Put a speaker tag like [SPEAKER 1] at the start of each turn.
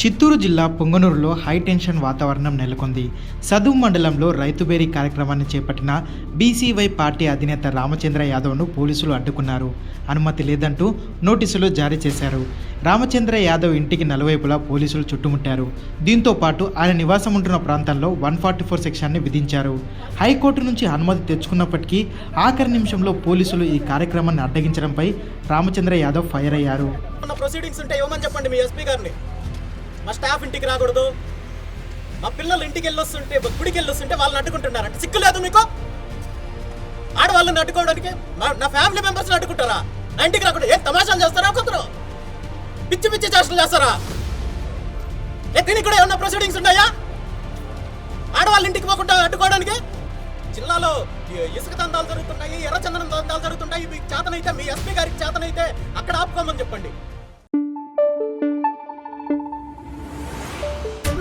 [SPEAKER 1] చిత్తూరు జిల్లా పొంగనూరులో హైటెన్షన్ వాతావరణం నెలకొంది. సదువు మండలంలో రైతుబేరీ కార్యక్రమాన్ని చేపట్టిన బీసీవై పార్టీ అధినేత రామచంద్ర యాదవ్ను పోలీసులు అడ్డుకున్నారు. అనుమతి లేదంటూ నోటీసులు జారీ చేశారు. రామచంద్ర యాదవ్ ఇంటికి నలువైపులా పోలీసులు చుట్టుముట్టారు. దీంతో పాటు ఆయన నివాసం ఉంటున్న ప్రాంతాల్లో వన్ ఫార్టీ ఫోర్ సెక్షన్ని విధించారు. హైకోర్టు నుంచి అనుమతి తెచ్చుకున్నప్పటికీ ఆఖరి నిమిషంలో పోలీసులు ఈ కార్యక్రమాన్ని అడ్డగించడంపై రామచంద్ర యాదవ్ ఫైర్ అయ్యారు.
[SPEAKER 2] ప్రొసీడింగ్స్ ఉంటాయి చెప్పండి మీ ఎస్పీ గారిని. మా స్టాఫ్ ఇంటికి రాకూడదు. మా పిల్లలు ఇంటికి వెళ్ళొస్తుంటే గుడికి వెళ్ళొస్తుంటే వాళ్ళని అడ్డుకుంటున్నారంటే. సిగ్గు లేదు మీకు? ఆడవాళ్ళని అడ్డుకోవడానికి నా ఫ్యామిలీ మెంబర్స్ని అడ్డుకుంటారా? నా ఇంటికి రాకుండా ఏం తమాషాలు చేస్తారా ఒక్కొక్కరు పిచ్చి పిచ్చి చేష్టలు చేస్తారా? ఏ దీనికి కూడా ఏమన్నా ప్రొసీడింగ్స్ ఉన్నాయా? ఆడవాళ్ళ ఇంటికి పోకుండా అడ్డుకోవడానికి? జిల్లాలో ఇసుక దందాలు జరుగుతున్నాయి ఎర్రచందనం దందాలు జరుగుతున్నాయి. మీకు చేతనైతే మీ ఎస్పీ గారికి చేతనైతే అక్కడ ఆపుకోమని చెప్పండి.